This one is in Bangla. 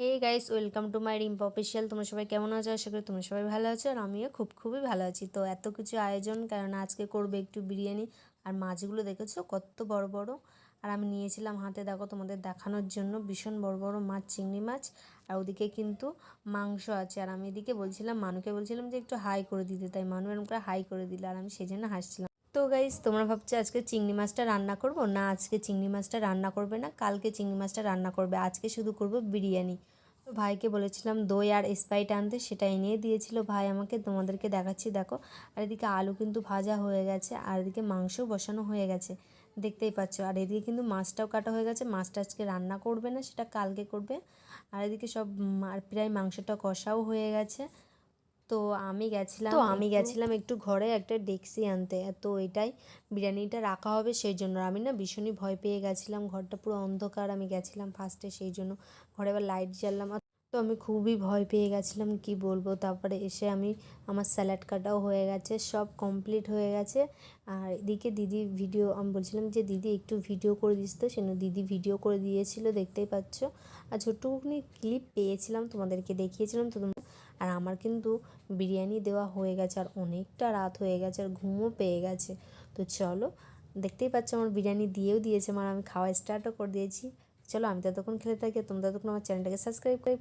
Hey guys welcome to my Rimpa official তোমরা সবাই কেমন আছো? আশা করি তোমরা সবাই ভালো আছো, আর আমিও খুব খুবই ভালো আছি। তো এত কিছু আয়োজন, কারণ আজকে করবে একটু বিরিয়ানি আর মাছগুলো, দেখেছ? কত বড় বড়। আর আমি নিয়েছিলাম হাতে, দেখো, তোমাদের দেখানোর জন্য ভীষণ বড় বড় মাছ, চিংড়ি মাছ। আর ওদিকে কিন্তু মাংস আছে। আর আমি এদিকে বলছিলাম, মানুকে বলছিলাম যে একটু হাই করে দিতে। তাই মানু এরকম করে হাই করে দিল, আর আমি সেই জন্য হাসছিলাম। তো গাইস তোমরা ভাবছ আজকে চিংড়ি মাছটা রান্না করব? না, আজকে চিংড়ি মাছটা রান্না করবে না, কালকে চিংড়ি মাছটা রান্না করবে। আজকে শুধু করব বিরিয়ানি। তো ভাইকে বলেছিলাম দই আর স্প্রাইট আনতে সেটা এনে দিয়েছিল ভাই আমাকে, তোমাদেরকে দেখাচ্ছি, দেখো। আর এদিকে আলু কিন্তু ভাজা হয়ে গেছে, আর এদিকে মাংসও বসানো হয়ে গেছে, দেখতেই পাচ্ছ। আর এদিকে কিন্তু মাছটাও কাটা হয়ে গেছে, মাছটা আজকে রান্না করবে না, সেটা কালকে করবে। আর এদিকে সব প্রায় মাংসটা কষাও হয়ে গেছে। তো আমি গেছিলাম তো আমি গেছিলাম একটু ঘরে একটা ডেক্সি আনতে। তো এটাই বিরিয়ানিটা রাখা হবে সেই জন্য। আমি না ভীষণই ভয় পেয়ে গেছিলাম ঘরটা পুরো অন্ধকার আমি গেছিলাম ফার্স্টে সেই জন্য। ঘরে আবার লাইট জ্বাললাম। আর তো আমি খুবই ভয় পেয়ে গেছিলাম কি বলব? তারপরে এসে আমি আমার স্যালাড কাটাও হয়ে গেছে সব কমপ্লিট হয়ে গেছে। আর এদিকে দিদি ভিডিও আমি বলছিলাম যে দিদি একটু ভিডিও করে দিস তো সেজন্য দিদি ভিডিও করে দিয়েছিল দেখতেই পাচ্ছ। আর ছোট্টুকুনি ক্লিপ পেয়েছিলাম তোমাদেরকে দেখিয়েছিলাম তো তোমরা আর আমার কিন্তু বিরিয়ানি দেওয়া হয়ে গেছে আর অনেকটা রাত হয়ে গেছে আর ঘুমও পেয়ে গেছে। তো চলো, দেখতেই পাচ্ছ আমার বিরিয়ানি দিয়েও দিয়েছে আমার আমি খাওয়া স্টার্টও করে দিয়েছি। চলো, আমি ততক্ষণ খেলে থাকি তোমরা ততক্ষণ আমার চ্যানেলটাকে সাবস্ক্রাইব করে